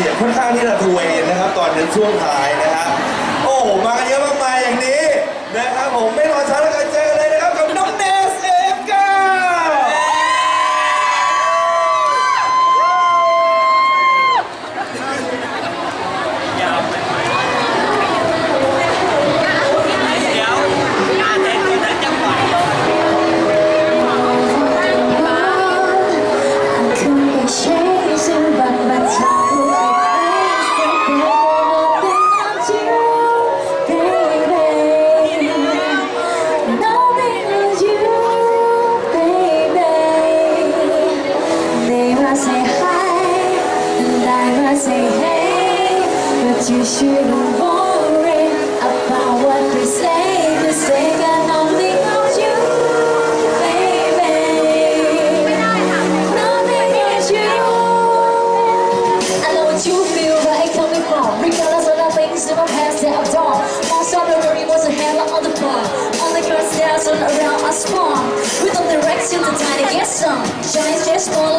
เสียงค่อนข้างที่จะทวยนะครับ ตอนนี้ช่วงท้ายนะฮะโอ้โหมากันเยอะมากมายอย่างนี้นะครับผมไม่รอช้า must say hi, and I must say hey, but you shouldn't worry about what they say. they got nothing on you, baby. Nothing on you. I know what you feel, where it coming from. Regardless of the things in my past that I've done. Most of the worry was a hell on the bar. All the girls dancing around us spawn. With no direction to try to get some. Shines just one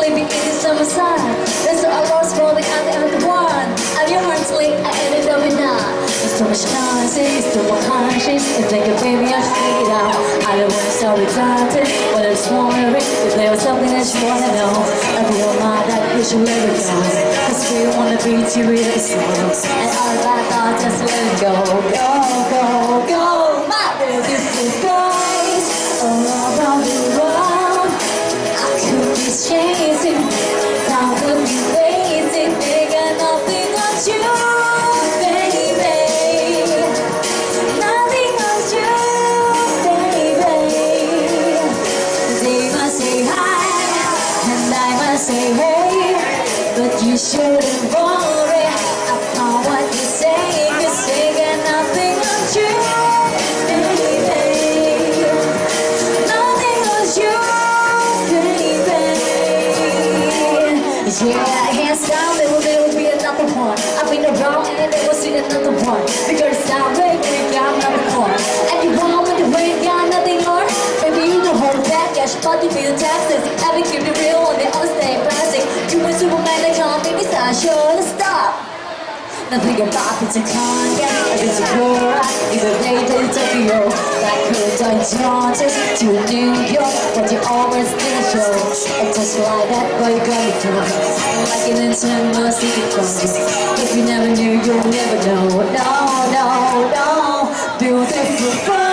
Too much conscience. If they can baby, I figure it. I don't wanna start redundant, but I just wondering if there was something that you wanna know. I feel my that you should let it go. Cause we wanna be too real songs. And all that thought, just let it go. Go, go, go. My this is guys Yeah, hands down, there will never be another one. I've been around and never seen another one. Because not way, we got number one. And you want with the way, got nothing more. Maybe you can hold back, yeah, she thought you feel taxes. Nothing think about it's a con, yeah, it's a it's a day to Tokyo. Like her done Georgia to New York, but you always did a show. And just like that, boy, you got me from. Like an intern, must it from. If you never knew, you'll never know. No, no, no, beautiful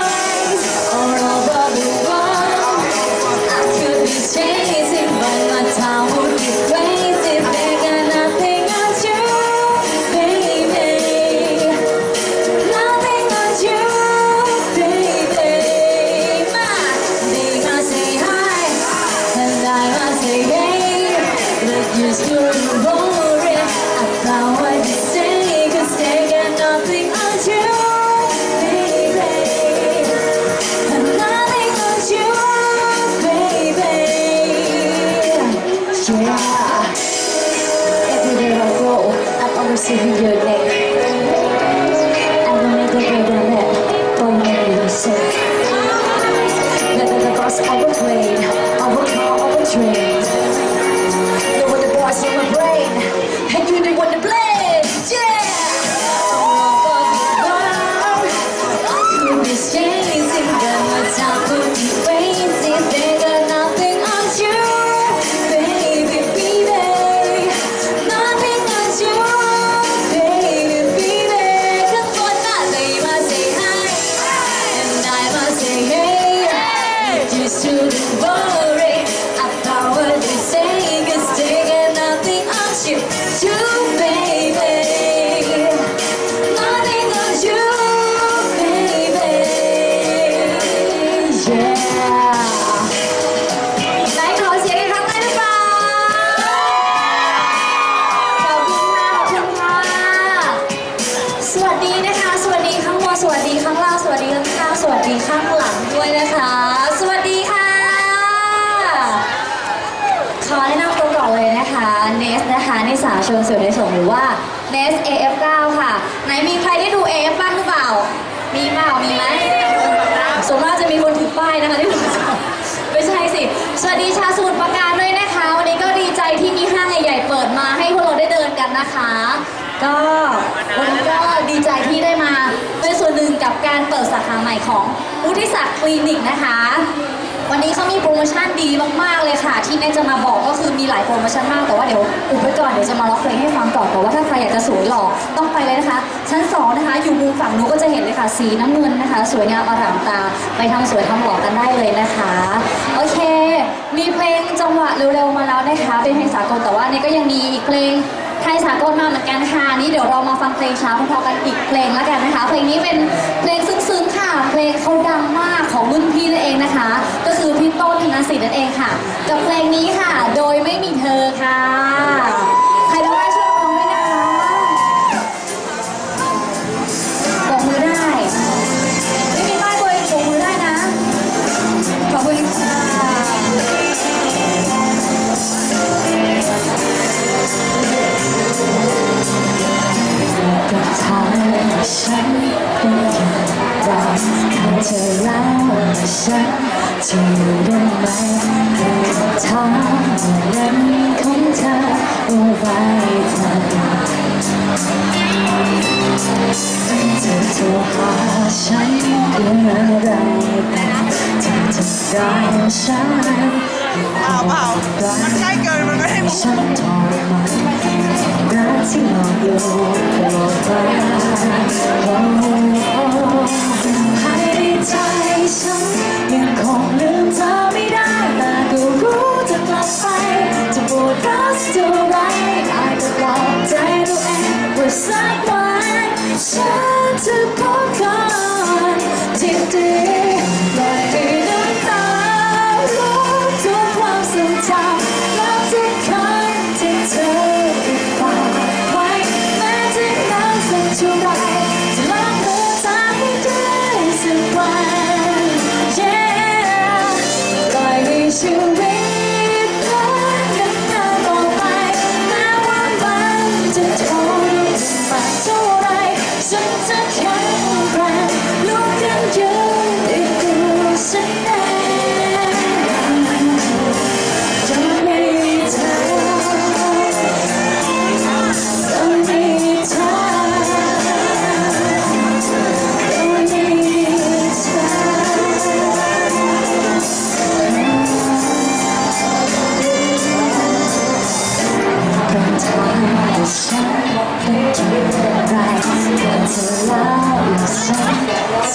วัสดีข้างหลังด้วยนะคะ สวัสดีค่ะขอแนะนำตัวก่อนเลยนะคะเนสนะคะนิสาชวนสุดในสงหรือว่าเนส AF9 ค่ะ ไหนมีใครได้ดู AF บ้างหรือเปล่า มีเปล่ามีไหมส่วนมากจะมีคนถือป้ายนะคะที่ไม่ใช่สิ สวัสดีชาสูตรประการด้วยนะคะ วันนี้ก็ดีใจที่มีห้างใหญ่ๆเปิดมาให้พวกเราได้เดินกันนะคะ ก็ การเปิดสาขาใหม่ของวุฒิศักดิ์คลินิกนะคะ วันนี้เขามีโปรโมชั่นดีมากๆเลยค่ะ ที่แม่จะมาบอกก็คือมีหลายโปรโมชั่นมากแต่ว่าเดี๋ยวอุบไว้ก่อนเดี๋ยวจะมาล็อกเพลงให้ฟังก่อนแต่ว่าถ้าใครอยากจะสวยหล่อต้องไปเลยนะคะ ชั้น2นะคะ อยู่มุมฝั่งนู้นก็จะเห็นเลยค่ะสีน้ำเงินนะคะ สวยงามอร่ามตา ไปทำสวยทำหล่อกันได้เลยนะคะโอเค มีเพลงจังหวะเร็วๆมาแล้วนะคะเป็นเพลงสากลแต่ว่านี่ก็ยังมีอีกเพลง ไทยสากลมาเหมือนกันค่ะนี่เดี๋ยวเรามาฟังเพลงช้าพอๆกันอีกเพลงแล้วกันนะคะ เพลงนี้เป็นเพลงซึ้งๆค่ะ เพลงเขาดังมากของรุ่นพี่นั่นเองนะคะ ก็คือพี่ต้นธนสิทธิ์นั่นเองค่ะ กับเพลงนี้ค่ะ โดยไม่มีเธอค่ะ อ้าวเปล่ามันใช่เกินมันไม่ได้มุกให้ใจฉันยังคงลืมเธอไม่ได้แต่ก็รู้จะกลับไปจะปดร้าวสักไรไอ้ก็ปลอบใจตัวเองว่าสักวันฉันจะ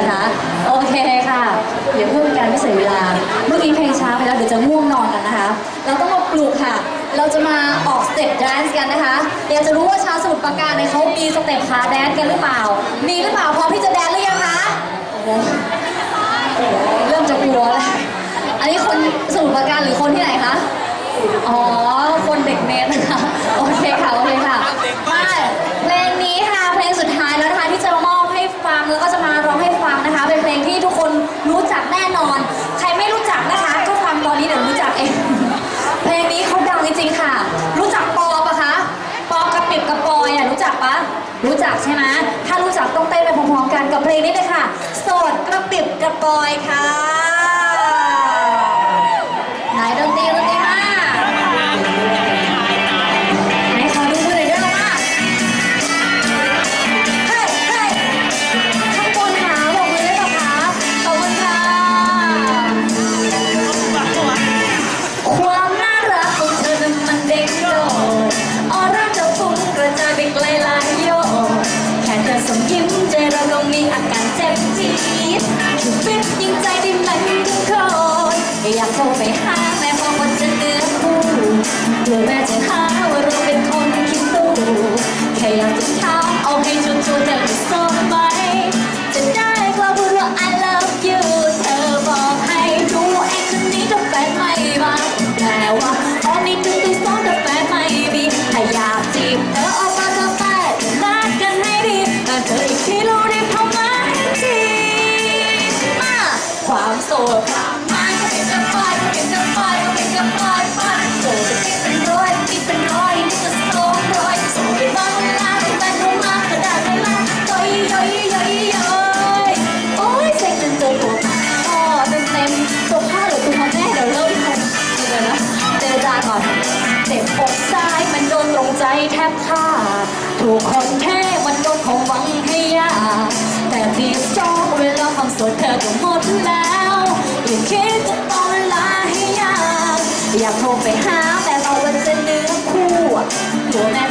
ะคะ โอเคค่ะ เดี๋ยวเพื่อเป็นการไม่เสียเวลา เมื่อกี้เพลงช้าไปแล้วเดี๋ยวจะง่วงนอนกันนะคะ เราต้องมาปลุกค่ะ เราจะมาออกสเต็ปแดนซ์กันนะคะอยากจะรู้ว่าชาวสมุทรปราการเนี่ยเขามีสเต็ปขาแดนซ์กันหรือเปล่า มีหรือเปล่าพร้อมที่จะแดนซ์หรือยังคะเริ่มจะกลัวแล้วอันนี้คนสมุทรปราการหรือคนที่ไหนคะ อ๋อ คนเด็กเมสนะคะ โอเคค่ะ โอเคค่ะมาเพลงนี้ค่ะ เพลงสุดท้ายแล้วนะคะที่จะมอบให้ฟังแล้วก็จะ กับปอยอะรู้จักปะรู้จักใช่ไหมถ้ารู้จักต้องเต้นไปพร้อมๆกันกับเพลงนี้เลยค่ะสดกระปิบกระปอยค่ะไหนดนตรี yang 海 ค่า ถูกคนแค่วันโดนของหวังให้ยาแต่ที่จองเวลาความสดเธอก็หมดแล้วอย่าคิดจะต่อเลาให้ยากอยากโทรไปหาแต่เราเป็นเนื้อคู่ตัวแม่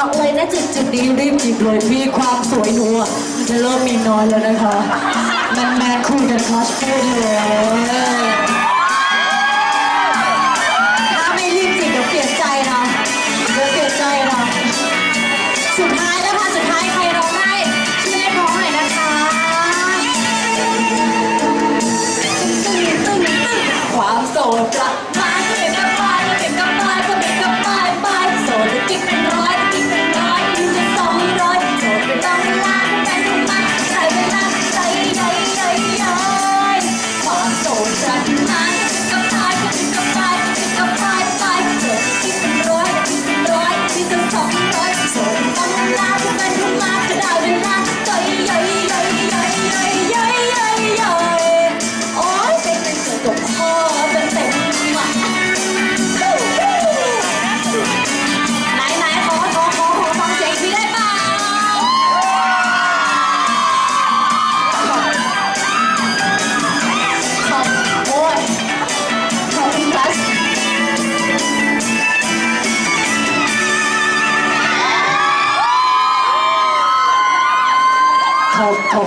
อะไรนะจุดจุดนี้รีบจิบเลยพี่ความสวยนัวจะเริ่มมีน้อยแล้วนะคะแมนแมนคู่กันคาสเพย์เลย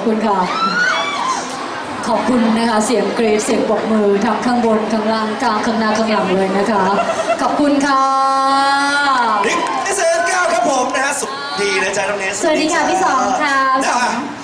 คุณค่ะ ขอบคุณนะคะ เสียงกรีดเสียงปรบมือทั้งข้างบนข้างล่างกลางข้างหน้าข้างหลังเลยนะคะ ขอบคุณค่ะนี่เซอร์เก้าครับผมนะฮะสุดดีนะจ๊ะน้องเนสสวัสดีค่ะพี่สองค่ะ